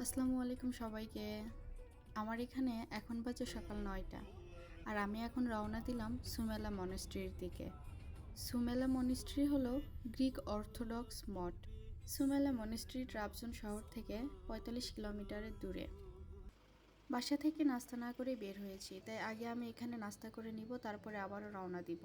আসসালামু আলাইকুম সবাইকে। আমার এখানে এখন বাজে সকাল নয়টা, আর আমি এখন রওনা দিলাম সুমেলা মনেস্ট্রির দিকে। সুমেলা মনেস্ট্রি হল গ্রিক অর্থোডক্স মঠ। সুমেলা মনেস্ট্রি ট্রাবজন শহর থেকে পঁয়তাল্লিশ কিলোমিটারের দূরে। বাসা থেকে নাস্তা না করে বের হয়েছি, তাই আগে আমি এখানে নাস্তা করে নিব, তারপরে আবারও রওনা দিব।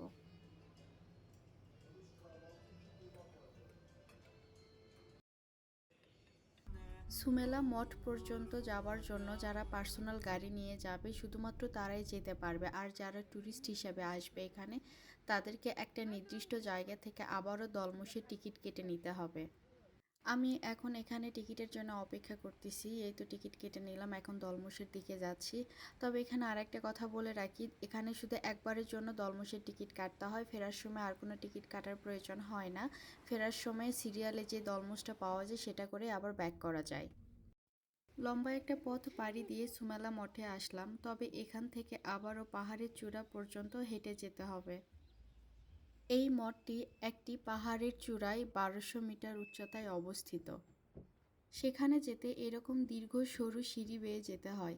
সুমেলা মঠ পর্যন্ত যাওয়ার জন্য যারা পার্সোনাল গাড়ি নিয়ে যাবে, শুধুমাত্র তারাই যেতে পারবে। আর যারা ট্যুরিস্ট হিসাবে আসবে এখানে, তাদেরকে একটা নির্দিষ্ট জায়গা থেকে আবারও দলমসের টিকিট কেটে নিতে হবে। আমি এখন এখানে টিকিটের জন্য অপেক্ষা করতেছি। এই তো টিকিট কেটে নিলাম, এখন দলমুশের দিকে যাচ্ছি। তবে এখানে আরেকটা কথা বলে রাখি, এখানে শুধু একবারের জন্য দলমুশের টিকিট কাটতে হয়, ফেরার সময় আর কোনো টিকিট কাটার প্রয়োজন হয় না। ফেরার সময় সিরিয়ালে যে দলমুশটা পাওয়া যায়, সেটা করে আবার ব্যাক করা যায়। লম্বা একটা পথ পাড়ি দিয়ে সুমেলা মঠে আসলাম, তবে এখান থেকে আবারও পাহাড়ের চূড়া পর্যন্ত হেঁটে যেতে হবে। এই মঠটি একটি পাহাড়ের চূড়ায় বারোশো মিটার উচ্চতায় অবস্থিত। সেখানে যেতে এরকম দীর্ঘ সরু সিঁড়ি বেয়ে যেতে হয়।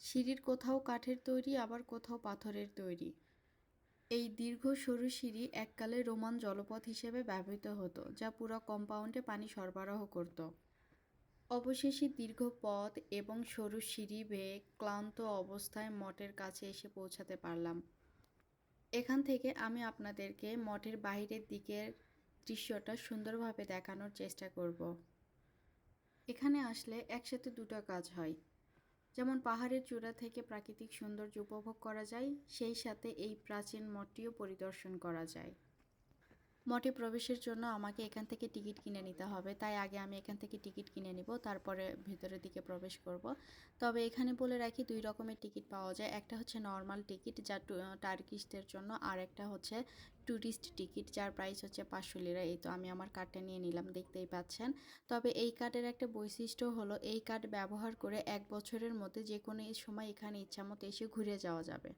সিঁড়ির কোথাও কাঠের তৈরি, আবার কোথাও পাথরের তৈরি। এই দীর্ঘ সরু সিঁড়ি এককালে রোমান জলপথ হিসেবে ব্যবহৃত হতো, যা পুরো কম্পাউন্ডে পানি সরবরাহ করত। অবশেষে দীর্ঘ পথ এবং সরু সিঁড়ি বেয়ে ক্লান্ত অবস্থায় মঠের কাছে এসে পৌঁছাতে পারলাম। এখান থেকে আমি আপনাদেরকে মঠের বাইরের দিকের দৃশ্যটা সুন্দরভাবে দেখানোর চেষ্টা করব। এখানে আসলে একসাথে দুটো কাজ হয়। যেমন পাহাড়ের চূড়া থেকে প্রাকৃতিক সৌন্দর্য উপভোগ করা যায়, সেই সাথে এই প্রাচীন মঠটিও পরিদর্শন করা যায়। মঠে প্রবেশের জন্য আমাকে এখান থেকে টিকিট কিনে নিতে হবে। তাই আগে আমি এখান থেকে টিকিট কিনে নিব, তারপরে ভেতরের দিকে প্রবেশ করব। তবে এখানে বলে রাখি দুই রকমের টিকিট পাওয়া যায়। একটা হচ্ছে নর্মাল টিকিট যা টার্কিস্টদের জন্য, আর একটা হচ্ছে ট্যুরিস্ট টিকিট যার প্রাইস হচ্ছে পাঁচশো লিরা। এই তো আমি আমার কার্ডটা নিয়ে নিলাম, দেখতেই পাচ্ছেন। তবে এই কার্ডের একটা বৈশিষ্ট্য হলো, এই কার্ড ব্যবহার করে এক বছরের মধ্যে যে কোনো সময় এখানে ইচ্ছামতো এসে ঘুরে যাওয়া যাবে।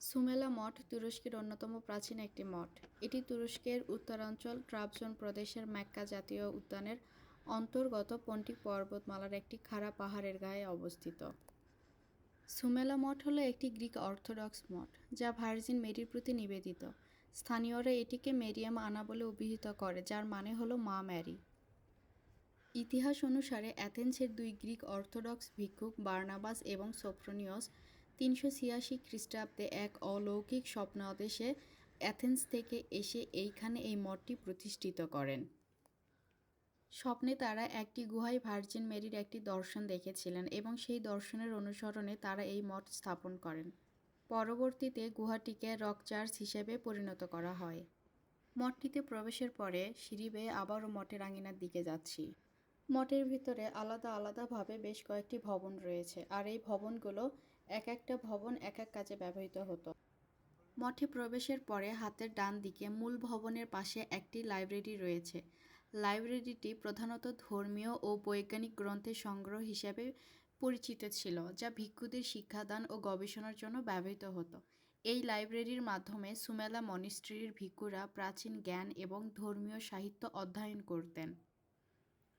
সুমেলা মঠ তুরস্কের অন্যতম প্রাচীন একটি মঠ। এটি তুরস্কের উত্তরাঞ্চল ট্রাবজন প্রদেশের ম্যাক্কা জাতীয় উদ্যানের অন্তর্গত পন্টিক পর্বতমালার একটি খাড়া পাহাড়ের গায়ে অবস্থিত। সুমেলা মঠ হলো একটি গ্রিক অর্থোডক্স মঠ, যা ভার্জিন মেরির প্রতি নিবেদিত। স্থানীয়রা এটিকে মেরিয়াম আনা বলে অভিহিত করে, যার মানে হলো মা ম্যারি। ইতিহাস অনুসারে অ্যাথেন্সের দুই গ্রিক অর্থোডক্স ভিক্ষুক বার্নাবাস এবং সোফ্রোনিয়স তিনশো ছিয়াশি খ্রিস্টাব্দে এক অলৌকিক স্বপ্নাদেশে অ্যাথেন্স থেকে এসে এইখানে এই মঠটি প্রতিষ্ঠিত করেন। স্বপ্নে তারা একটি গুহায় ভার্জিন মেরির একটি দর্শন দেখেছিলেন এবং সেই দর্শনের অনুসরণে তারা এই মঠ স্থাপন করেন। পরবর্তীতে গুহাটিকে রক চার্চ হিসেবে পরিণত করা হয়। মঠটিতে প্রবেশের পরে সিঁড়ি বেয়ে আবারও মঠের আঙিনার দিকে যাচ্ছি। মঠের ভিতরে আলাদা আলাদাভাবে বেশ কয়েকটি ভবন রয়েছে, আর এই ভবনগুলো এক একটা ভবন এক এক কাজে ব্যবহৃত হতো। মঠে প্রবেশের পরে হাতের ডান দিকে মূল ভবনের পাশে একটি লাইব্রেরি রয়েছে। লাইব্রেরিটি প্রধানত ধর্মীয় ও বৈজ্ঞানিক গ্রন্থের সংগ্রহ হিসেবে পরিচিত ছিল, যা ভিক্ষুদের শিক্ষাদান ও গবেষণার জন্য ব্যবহৃত হতো। এই লাইব্রেরির মাধ্যমে সুমেলা মনিস্ট্রির ভিক্ষুরা প্রাচীন জ্ঞান এবং ধর্মীয় সাহিত্য অধ্যয়ন করতেন।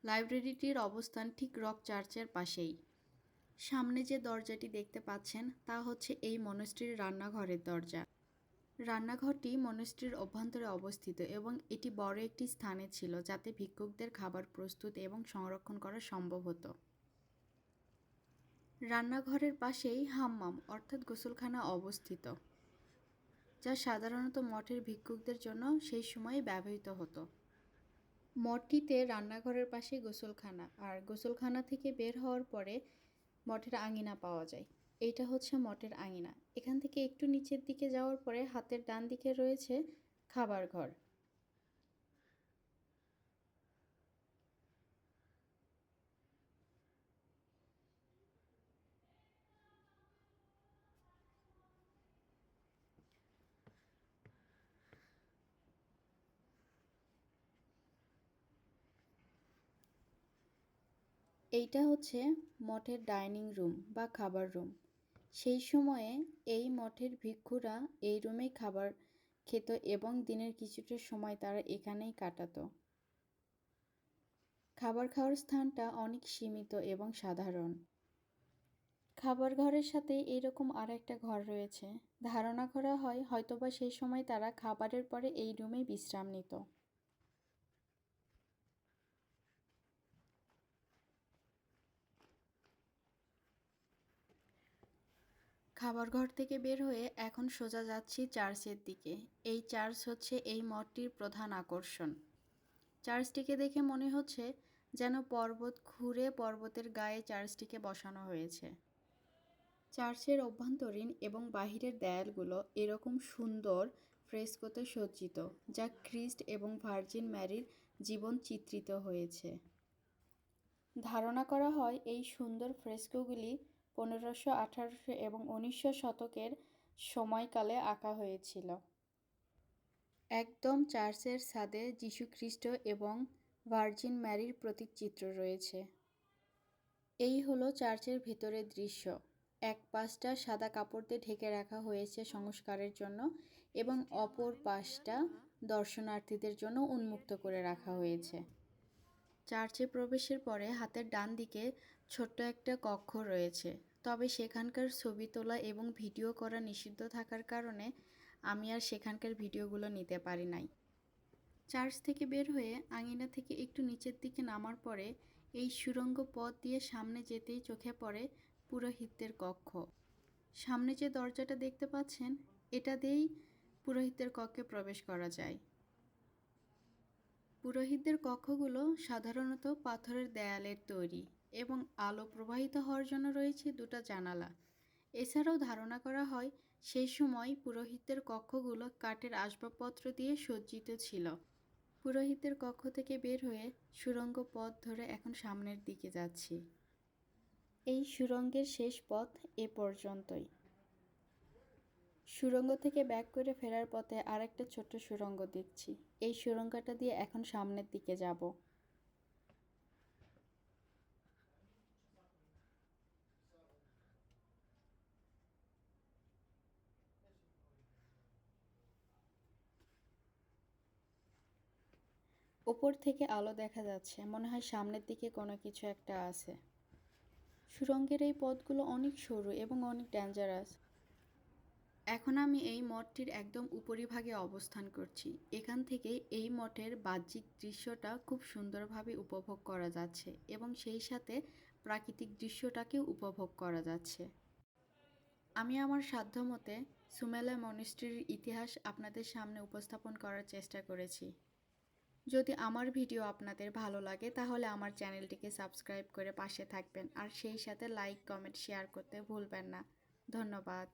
লাইব্রেরিটির অবস্থান ঠিক রক চার্চের পাশেই। সামনে যে দরজাটি দেখতে পাচ্ছেন, তা হচ্ছে এই মনস্ট্রির রান্নাঘরের দরজা। রান্নাঘরটি মনস্ট্রির অভ্যন্তরে অবস্থিত এবং এটি বড় একটি স্থানে ছিল যাতে ভিক্ষুকদের খাবার প্রস্তুত এবং সংরক্ষণ করা সম্ভব হতো। রান্নাঘরের পাশেই হাম্মাম, অর্থাৎ গোসলখানা, অবস্থিত, যা সাধারণত মঠের ভিক্ষুকদের জন্য সেই সময়ে ব্যবহৃত হতো। মঠটিতে রান্নাঘরের পাশে গোসলখানা আর গোসলখানা থেকে বের হওয়ার পরে মঠের আঙিনা পাওয়া যায়। এইটা হচ্ছে মঠের আঙিনা। এখান থেকে একটু নিচের দিকে যাওয়ার পরে হাতের ডান দিকে রয়েছে খাবার ঘর। এইটা হচ্ছে মঠের ডাইনিং রুম বা খাবার রুম। সেই সময়ে এই মঠের ভিক্ষুরা এই রুমেই খাবার খেত এবং দিনের কিছুটা সময় তারা এখানেই কাটাতো। খাবার খাওয়ার স্থানটা অনেক সীমিত এবং সাধারণ। খাবার ঘরের সাথে এরকম আর একটা ঘর রয়েছে। ধারণা করা হয় হয়তোবা সেই সময় তারা খাবারের পরে এই রুমে বিশ্রাম নিত। খাবার ঘর থেকে বের হয়ে এখন সোজা যাচ্ছি চার্চের দিকে। এই চার্চ হচ্ছে এই মঠটির প্রধান আকর্ষণ। চার্চটিকে দেখে মনে হচ্ছে যেন পর্বত ঘুরে পর্বতের গায়ে চার্চটিকে বসানো হয়েছে। চার্চের অভ্যন্তরীণ এবং বাহিরের দেয়ালগুলো এরকম সুন্দর, ফ্রেস্কোতে সজ্জিত, যা খ্রিস্ট এবং ভার্জিন ম্যারির জীবন চিত্রিত হয়েছে। ধারণা করা হয় এই সুন্দর ফ্রেস্কোগুলি পনেরোশো আঠারোশো এবং উনিশশো শতকের সময়কালে আঁকা হয়েছিল। একদম চার্চের ছাদে যীশুখ্রিস্ট এবং ভার্জিন ম্যারির প্রতীকচিত্র রয়েছে। এই হলো চার্চের ভেতরের দৃশ্য। এক পাশটা সাদা কাপড় দিয়ে ঢেকে রাখা হয়েছে সংস্কারের জন্য এবং অপর পাশটা দর্শনার্থীদের জন্য উন্মুক্ত করে রাখা হয়েছে। চার্চে প্রবেশের পরে হাতের ডান দিকে ছোট্ট একটা কক্ষ রয়েছে। তবে সেখানকার ছবি তোলা এবং ভিডিও করা নিষিদ্ধ থাকার কারণে আমি আর সেখানকার ভিডিওগুলো নিতে পারি নাই। চার্চ থেকে বের হয়ে আঙিনা থেকে একটু নিচের দিকে নামার পরে এই সুরঙ্গ পথ দিয়ে সামনে যেতেই চোখে পড়ে পুরোহিতদের কক্ষ। সামনে যে দরজাটা দেখতে পাচ্ছেন, এটা দিয়েই পুরোহিতদের কক্ষে প্রবেশ করা যায়। পুরোহিতদের কক্ষগুলো সাধারণত পাথরের দেয়ালের তৈরি। এবং আলো প্রবাহিত হওয়ার জন্য রয়েছে দুটো জানালা। এছাড়াও ধারণা করা হয়, সেই সময় পুরোহিতদের কক্ষগুলো কাঠের আসবাবপত্র দিয়ে সজ্জিত ছিল। পুরোহিতের কক্ষ থেকে বের হয়ে সুরঙ্গ পথ ধরে এখন সামনের দিকে যাচ্ছি। এই সুরঙ্গের শেষ পথ এ পর্যন্তই। সুরঙ্গ থেকে ব্যাক করে ফেরার পথে আরেকটা ছোট্ট সুরঙ্গ দেখছি। এই সুরঙ্গটা দিয়ে এখন সামনের দিকে যাব। ওপর থেকে আলো দেখা যাচ্ছে। মনে হয় সামনের দিকে কোনো কিছু একটা আছে। সুরঙ্গের এই পথগুলো অনেক সরু এবং অনেক ডেঞ্জারাস এখন আমি এই মঠটির একদম উপরিভাগে অবস্থান করছি। এখান থেকে এই মঠের বাহ্যিক দৃশ্যটা খুব সুন্দরভাবে উপভোগ করা যাচ্ছে এবং সেই সাথে প্রাকৃতিক দৃশ্যটাকেও উপভোগ করা যাচ্ছে। আমি আমার সাধ্যমতে সুমেলা মনিস্ট্রির ইতিহাস আপনাদের সামনে উপস্থাপন করার চেষ্টা করেছি। যদি আমার ভিডিও আপনাদের ভালো লাগে, তাহলে আমার চ্যানেলটিকে সাবস্ক্রাইব করে পাশে থাকবেন। আর সেই সাথে লাইক, কমেন্ট, শেয়ার করতে ভুলবেন না। ধন্যবাদ।